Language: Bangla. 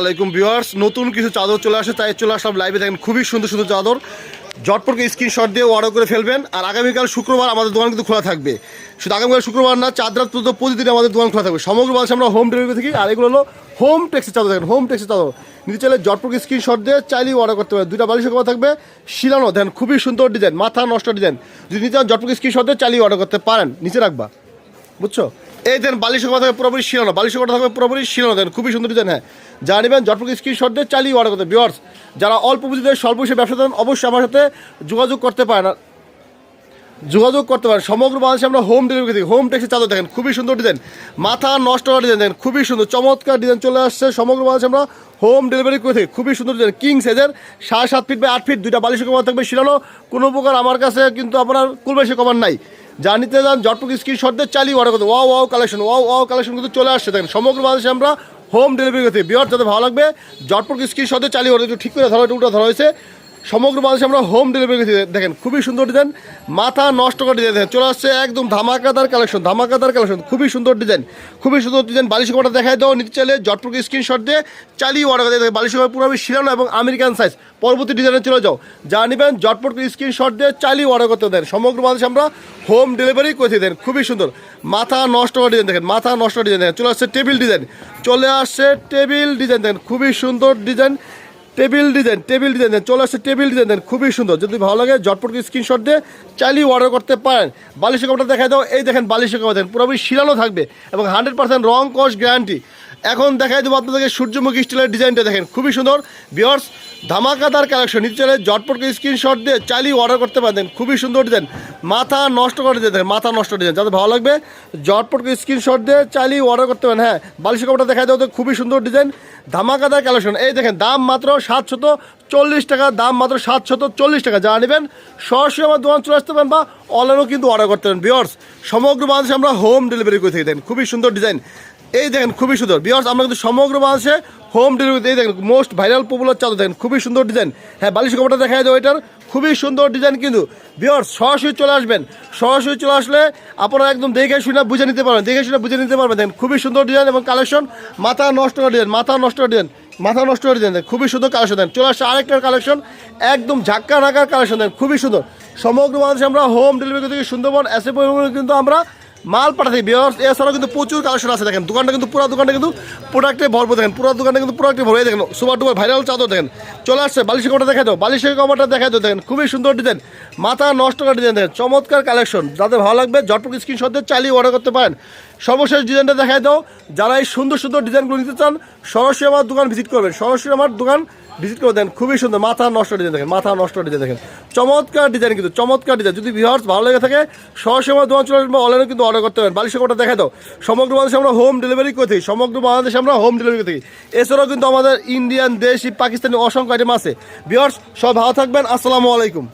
আলাইকুম ভিউয়ার্স। নতুন কিছু চাদর চলে আসে, তাই চলে আসলাম লাইভে দেখেন, খুবই সুন্দর সুন্দর চাদর। জটপটকে স্ক্রিনশট দিয়ে অর্ডার করে ফেলবেন। আর আগামীকাল শুক্রবার আমাদের দোকান কিন্তু খোলা থাকবে। শুধু আগামীকাল শুক্রবার না চাঁদ রাত প্রতিদিন আমাদের দোকান খোলা থাকবে। সমগ্র বাংলাদেশে আমরা হোম ডেলিভারি থেকে, আর এগুলো হলো হোম টেক্সের চাদর। দেখেন হোম টেক্সের চাদর। নিতে চাইলে জটপটকে স্ক্রিনশট দিয়ে চাইলেই অর্ডার করতে পারেন দুইটা বালিশের কমা থাকবে, শিলানো। দেখেন, খুবই সুন্দর ডিজাইন মাথা নষ্ট ডিজাইন যদি নিতে চান জটপটকে স্ক্রিনশট দিয়ে চাইলেই অর্ডার করতে পারেন। নিচে রাখবা। বুঝছ? এই দেন, বালিশের কথা পুরোপুরি শিরানো বালিশের কথা থাকবে, পুরোপুরি শিরানো দেন, খুবই সুন্দর ডিজাইন হ্যাঁ। যা নেবেন জটপক স্ক্রিনশট চালিয়ে অর্ডার করতে বিয়ার্স যারা অল্প পুঁজিতে স্বল্প হিসেবে ব্যবসা দেন অবশ্যই আমার সাথে যোগাযোগ করতে পারেন। আর যোগাযোগ করতে পারেন। সমগ্র বাংলাদেশে আমরা হোম ডেলিভারি দিই হোম ট্যাক্সি চাদর দেখেন, খুবই সুন্দর ডিজাইন। মাথা নষ্ট করা ডিজাইন, দেখেন, খুবই সুন্দর। চমৎকার ডিজাইন চলে আসছে সমগ্র বাংলাদেশে আমরা হোম ডেলিভারি করে থাকি। খুবই সুন্দর ডিজাইন। কিং সাইজের সাড়ে সাত ফিট বা আট ফিট দুইটা বালিশের কমার থাকবে শিরানো কোনো প্রকার আমার কাছে কিন্তু আপনার কুলবাসী কমার নাই। যা নিতে যান জটপুক স্ক্রিনশটদের চালিয়ে অর্ডার করতে wow wow collection wow wow collection কিন্তু চলে আসছে। দেখেন, সমগ্র বাংলাদেশে আমরা হোম ডেলিভারি করতে। বিয়ার যাতে ভালো লাগবে জটপুক শর্তে চালিয়ে অর্ডার ঠিক করে ধরা উল্টা ধরা হয়েছে। সমগ্র বাংলাদেশে আমরা হোম ডেলিভারি দেখেন, খুবই সুন্দর ডিজাইন মাথা নষ্ট করে ডিজাইন দেখেন, চলে আসছে একদম ধামাকাদার কালেকশন ধামাকাদার কালেকশন খুবই সুন্দর ডিজাইন খুবই সুন্দর ডিজাইন বালিশ কটা দেখায় দাও নিতে চাইলে জটপক স্ক্রিনশট দিয়ে চালিয়ে অর্ডার করে বালিশ কটা পুরোপুরি শিরানো এবং আমেরিকান সাইজ পরবর্তী ডিজাইনে চলে যাও। যা নেবেন, জটপট স্ক্রিনশট দিয়ে চালিয়ে অর্ডার করতে দেন। সমগ্র বাংলাদেশে আমরা হোম ডেলিভারি করে দেন, খুবই সুন্দর। মাথা নষ্ট করা ডিজাইন দেখেন, মাথা নষ্ট ডিজাইন দেখেন, চলে আসছে টেবিল ডিজাইন চলে আসছে টেবিল ডিজাইন দেখেন, খুবই সুন্দর design table design table design দেন, চলে আসছে টেবিল ডিজাইন দেন, খুবই সুন্দর। যদি ভালো লাগে জটপট স্ক্রিনশট দিয়ে চাইলেই অর্ডার করতে পারেন। বালিশের কাপড়টা দেখা দাও, এই দেখেন বালিশের কাপড় দেখেন পুরোপুরি শিরানো থাকবে এবং হান্ড্রেড পার্সেন্ট রং কস গ্যারান্টি এখন দেখাই দেবো আপনাদেরকে সূর্যমুখী স্টিলের ডিজাইনটা দেখেন, খুবই সুন্দর। বিয়ার্স ধামাকাদার কালেকশন নিতে চাইলে জটপট স্ক্রিনশট দিয়ে চালিয়ে অর্ডার করতে পারেন খুবই সুন্দর ডিজাইন মাথা নষ্ট করে দিয়ে দেখেন মাথা নষ্ট ডিজাইন যাতে ভালো লাগবে জটপট স্ক্রিনশট দিয়ে চালিয়ে অর্ডার করতে পারেন হ্যাঁ বালিশের কাপড়টা দেখা দেবো, খুবই সুন্দর ডিজাইন ধামাকাদার কালেকশন এই দেখেন, দাম মাত্র সাতশত চল্লিশ টাকা, দাম মাত্র সাতশত চল্লিশ টাকা। যা নেবেন, সরাসরি আমার দোকান চলে আসতে পারেন বা অনলাইনেও কিন্তু অর্ডার করতে পারেন বিয়ার্স সমগ্র বাংলাদেশে আমরা হোম ডেলিভারি করে থাকি। দেন খুবই সুন্দর ডিজাইন এই দেখেন খুবই সুন্দর। বিয়ার্স আমরা কিন্তু সমগ্র বাংলাদেশে হোম ডেলিভারি এই দেখেন মোস্ট ভাইরাল পপুলার চাদর দেখেন, খুবই সুন্দর ডিজাইন হ্যাঁ বালিশ কাপড়টা দেখা যায় এটার। খুবই সুন্দর ডিজাইন কিন্তু। বিয়ার্স সরাসরি চলে আসবেন। সরাসরি চলে আসলে আপনারা একদম দেখে শুনে বুঝে নিতে পারবেন, দেখে শুনে বুঝে নিতে পারবেন। দেখেন, খুবই সুন্দর ডিজাইন এবং কালেকশন মাথা নষ্ট করা ডিজাইন মাথা নষ্ট করা ডিজাইন মাথা নষ্ট করে দেন। খুবই সুন্দর কালেকশন দেন চলে আসছে আরেকটার কালেকশন একদম ঝাক্কা নাকার কালেকশন দেন খুবই সুন্দর। সমগ্র বাংলাদেশে আমরা হোম ডেলিভারি থেকে সুন্দরবন এসে পরিমাণে কিন্তু আমরা মাল পাঠাতে বিয়ার্স এছাড়াও কিন্তু প্রচুর কালেকশন আছে দেখেন। দোকানটা কিন্তু পুরো দোকানটা কিন্তু প্রোডাক্টে ভরপুর দেখেন। পুরো দোকানটা কিন্তু প্রোডাক্টে ভরে দেখেন সুপার টুপার ভাইরাল চাদর দেখেন। চলে আসছে, বালিশের কটা দেখা দাও, বালিশের কভারটা দেখা দাও, দেখেন, খুবই সুন্দর ডিজাইন মাথা নষ্ট করা ডিজাইন দেখেন, চমৎকার কালেকশন যাদের ভালো লাগবে জটপক স্ক্রিনশট দিয়ে চালিয়ে অর্ডার করতে পারেন। সর্বশেষ ডিজাইনটা দেখাই দাও, যারা এই সুন্দর সুন্দর ডিজাইনগুলো নিতে চান, সরাসরি আমার দোকান ভিজিট করবেন। সরাসরি আমার দোকান ভিজিট করে দেন খুবই সুন্দর, মাথা নষ্ট ডিজাইন দেখেন, মাথা নষ্ট ডিজাইন দেখেন। চমৎকার ডিজাইন কিন্তু, চমৎকার ডিজাইন যদি ভিউয়ার্স ভালো লেগে থাকে, সরাসরি আমার দোকান চলে আসবে অনলাইনে কিন্তু অর্ডার করতে পারেন। বালিশের কোটা দেখা দাও। সমগ্র বাংলাদেশে আমরা হোম ডেলিভারি করে থাকি সমগ্র বাংলাদেশে আমরা হোম ডেলিভারি করে থাকি এছাড়াও কিন্তু আমাদের ইন্ডিয়ান দেশি, পাকিস্তানি, অসংখ্য আইটেম আছে। বিয়ার্স সব ভালো থাকবেন। আসসালামু আলাইকুম।